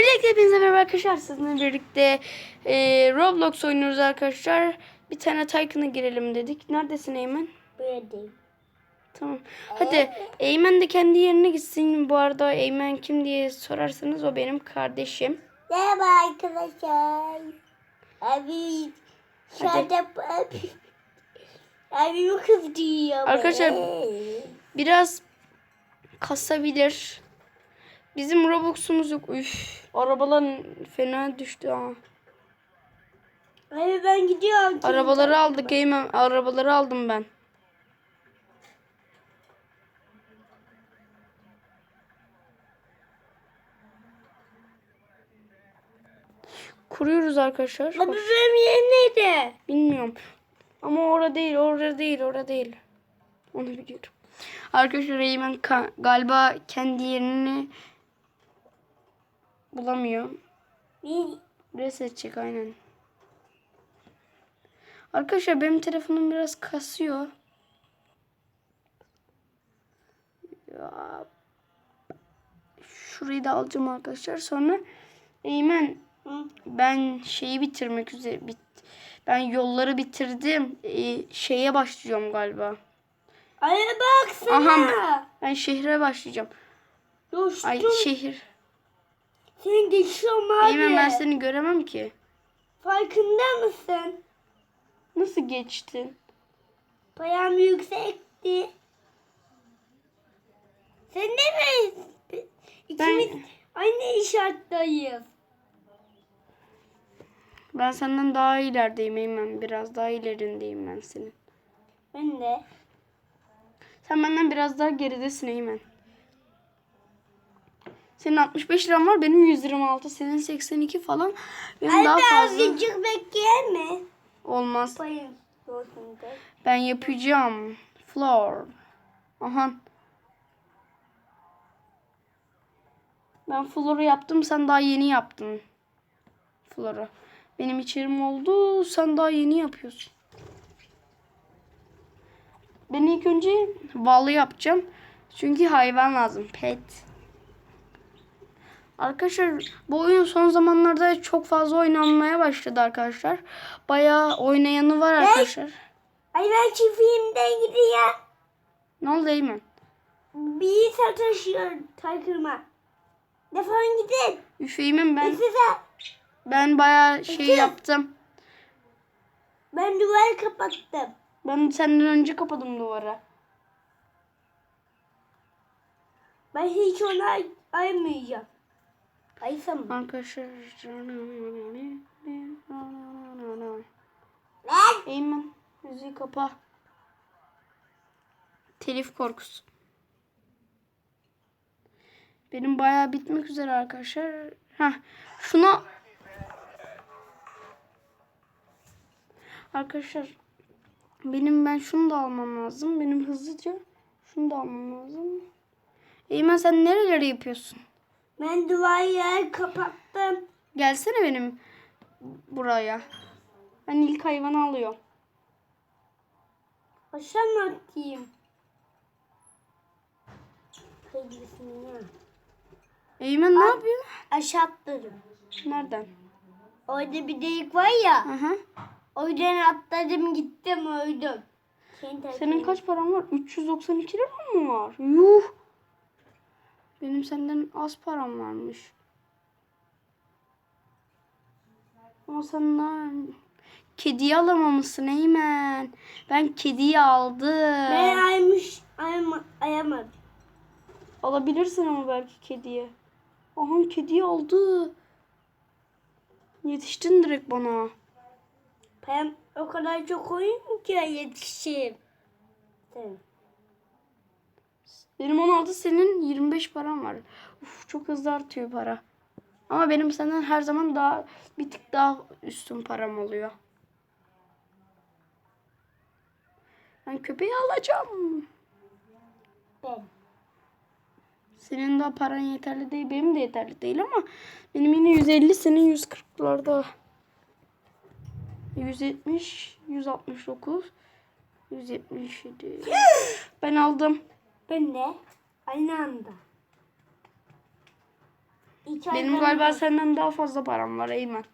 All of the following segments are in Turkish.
Öncelikle hepinize merhaba arkadaşlar. Sizinle birlikte e, Roblox oynuyoruz arkadaşlar. Bir tane Tycoon'a girelim dedik. Neredesin Eymen? Buradayım. Tamam. Hadi Eymen de kendi yerine gitsin. Bu arada Eymen kim diye sorarsanız o benim kardeşim. Merhaba arkadaşlar. Abi şurada abi. Abim kız diyor. Arkadaşlar, Biraz kasabilir. Bizim Robux'umuz yok. Üf. Arabalar fena düştü ha. Abi ben gidiyorum. Arabaları aldık Eymen. Arabaları aldım ben. Kuruyoruz arkadaşlar. Abi benim yerim neydi? Bilmiyorum. Ama orada değil, orada değil, orada değil. Onu biliyorum. Arkadaşlar Eymen galiba kendi yerini bulamıyor. Reset çek aynen. Arkadaşlar benim telefonum biraz kasıyor. Ya. Şurayı da alacağım arkadaşlar. Sonra Eymen ben şeyi bitirmek üzere bit ben yolları bitirdim. Ee, şeye başlıyorum galiba. Ay baksana. Aha ben şehre başlayacağım. Dostum Ay şehir. Sen geçiyorum abi. Eymen ben seni göremem ki. Farkında mısın? Nasıl geçtin? Payam yüksekti. Sen de mi? İkimiz Ben- aynı işaretteyiz. Ben senden daha ilerideyim Eymen. Biraz daha ilerindeyim ben senin. Ben de. Sen benden biraz daha geridesin Eymen. Senin 65 liran var, benim 126, senin 82 falan. Benim Ay daha fazla birazcık bekleyen mi? olmaz. Da. Ben yapacağım. Floor. Aha. Ben floor'u yaptım, sen daha yeni yaptın. Floor'u. Benim içerim oldu, sen daha yeni yapıyorsun. Ben ilk önce balı yapacağım. Çünkü hayvan lazım. Pet. Arkadaşlar bu oyun son zamanlarda çok fazla oynanmaya başladı arkadaşlar. Bayağı oynayanı var arkadaşlar. Ay ben çiftliğimden gidiyorum. Ne oldu Eymen? Bir sataşıyor taykırma. Defolun gidin. Üf Eymen ben Size. ben bayağı şey Peki. yaptım. Ben duvarı kapattım. Ben senden önce kapadım duvarı. Ben hiç ona aymayacağım. Aysam mı? Arkadaşlar. Lan. Eymen müziği kapa. Telif korkusu. Benim bayağı bitmek üzere arkadaşlar. Heh, şuna Arkadaşlar benim ben şunu da almam lazım. Benim hızlıca şunu da almam lazım. Eymen sen nereleri yapıyorsun? Ben duvarı kapattım. Gelsene benim buraya. Ben ilk hayvanı alıyorum. Aşağı mı atayım? Eymen ne yapıyor? Aşağı atladım. Nereden? Orada bir delik var ya. Aha. Oradan atladım gittim öldüm. Senin kaç paran var? 392 lira mı var? Yuh. Benim senden az param varmış. Ama sen ne? Kediyi alamamışsın Eymen. Ben kediyi aldım. Ben aymış ayama, ayamadım. Alabilirsin ama belki kediyi. Aha kediyi aldı. Yetiştin direkt bana. Ben o kadar çok oyun ki yetişeyim. Tamam. Benim 16 senin 25 param var. Uf, çok hızlı artıyor para. Ama benim senden her zaman daha bir tık daha üstün param oluyor. Ben köpeği alacağım. Ben. Senin daha paran yeterli değil, benim de yeterli değil ama benim yine 150, senin 140'larda. 170, 169, 177. ben aldım. Ben de aynı anda. İki ay Benim param galiba senden daha fazla param var Eymen.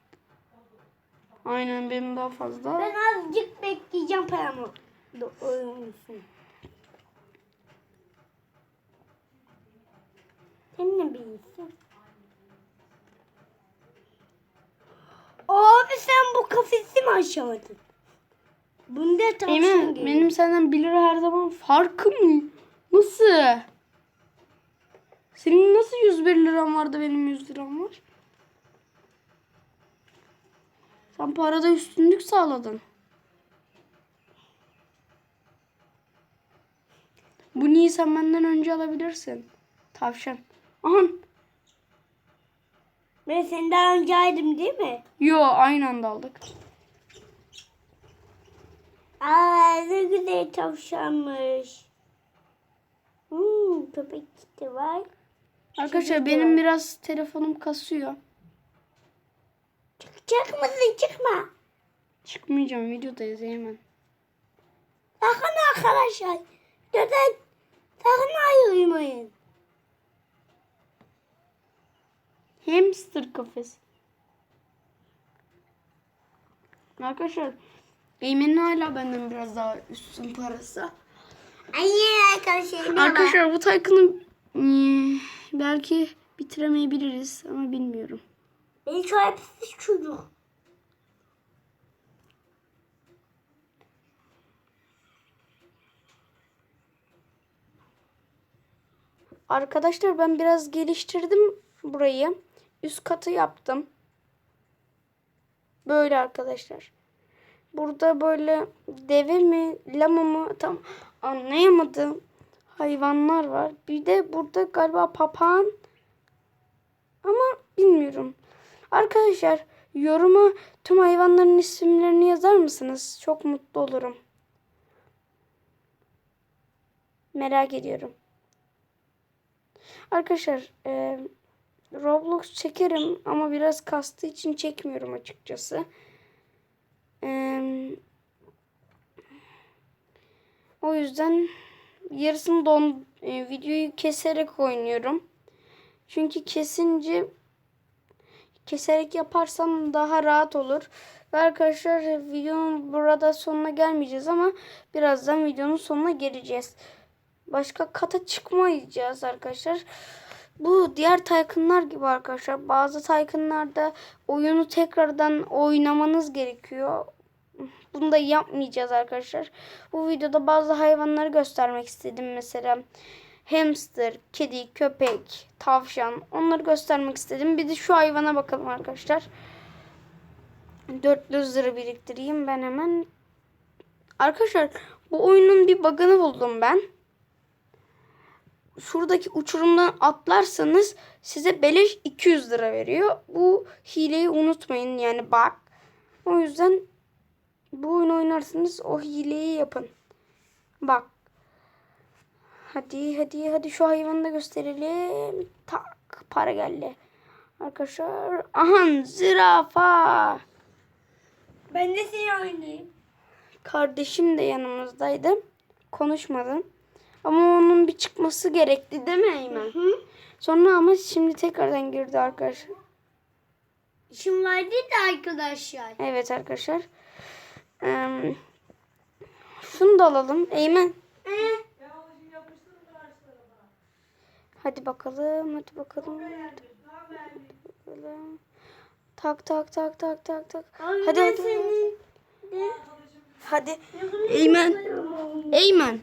Aynen benim daha fazla. Ben azıcık bekleyeceğim paramı. Sen ne bilirsin? Abi sen bu kafesi mi aşamadın? Bunda tavşan Eymen benim senden 1 lira her zaman farkım mı? Nasıl? Senin nasıl 101 liran vardı benim 100 liram var? Sen parada üstünlük sağladın. Bu niye sen benden önce alabilirsin? Tavşan. Aha. Ben senden önce aydım değil mi? Yo aynı anda aldık. Aa ne güzel tavşanmış. Hmm, köpek de var. Arkadaşlar Şimdi benim var. biraz telefonum kasıyor. Çıkacak mısın? Çıkma. Çıkmayacağım videodayız hemen. Sakın arkadaşlar. Neden? Sakın ayrılmayın. Hamster kafes. Arkadaşlar Eymen'in hala benden biraz daha üstün parası. Anne arkadaşlar. Arkadaşlar bu Taycan'ı hmm, belki bitiremeyebiliriz ama bilmiyorum. Beni sahipsiz çocuk. Arkadaşlar ben biraz geliştirdim burayı. Üst katı yaptım. Böyle arkadaşlar. Burada böyle deve mi, lama mı tam anlayamadım. Hayvanlar var. Bir de burada galiba papağan ama bilmiyorum. Arkadaşlar yoruma tüm hayvanların isimlerini yazar mısınız? Çok mutlu olurum. Merak ediyorum. Arkadaşlar e, Roblox çekerim ama biraz kastığı için çekmiyorum açıkçası. E, o yüzden yarısını don e, videoyu keserek oynuyorum. Çünkü kesince keserek yaparsam daha rahat olur. Ve arkadaşlar videonun burada sonuna gelmeyeceğiz ama birazdan videonun sonuna geleceğiz. Başka kata çıkmayacağız arkadaşlar. Bu diğer Tycoon'lar gibi arkadaşlar. Bazı Tycoon'larda oyunu tekrardan oynamanız gerekiyor. Bunu da yapmayacağız arkadaşlar. Bu videoda bazı hayvanları göstermek istedim. Mesela hamster, kedi, köpek, tavşan onları göstermek istedim. Bir de şu hayvana bakalım arkadaşlar. 400 lira biriktireyim ben hemen. Arkadaşlar bu oyunun bir bug'ını buldum ben şuradaki uçurumdan atlarsanız size beleş 200 lira veriyor. Bu hileyi unutmayın yani bak. O yüzden bu oyunu oynarsanız o hileyi yapın. Bak. Hadi hadi hadi şu hayvanı da gösterelim. Tak para geldi. Arkadaşlar aha zürafa. Ben de seni oynayayım. Kardeşim de yanımızdaydı. Konuşmadım. Ama onun bir çıkması gerekti değil mi Eymen? Hı? Sonra ama şimdi tekrardan girdi arkadaşlar. İşim vardı da arkadaşlar. Evet arkadaşlar. Ee, şunu da alalım. Eymen. Hadi bakalım. Hadi bakalım. Hadi bakalım. Tak tak tak tak tak tak. Hadi hadi. Hadi. Eymen. Eymen.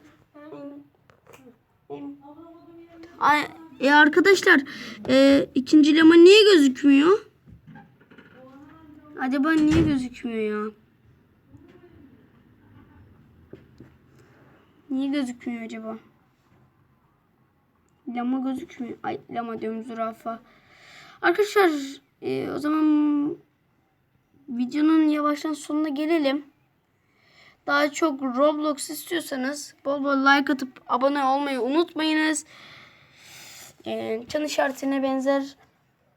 Ay, e arkadaşlar e, ikinci lama niye gözükmüyor? Acaba niye gözükmüyor ya? Niye gözükmüyor acaba? Lama gözükmüyor. Ay lama diyorum zürafa. Arkadaşlar e, o zaman videonun yavaştan sonuna gelelim. Daha çok Roblox istiyorsanız bol bol like atıp abone olmayı unutmayınız. Ee, çan işaretine benzer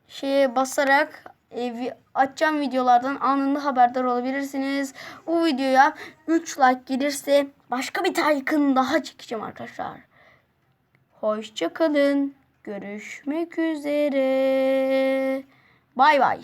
şeye basarak e, açacağım videolardan anında haberdar olabilirsiniz. Bu videoya 3 like gelirse başka bir Tycoon daha çekeceğim arkadaşlar. Hoşça kalın. Görüşmek üzere. Bay bay.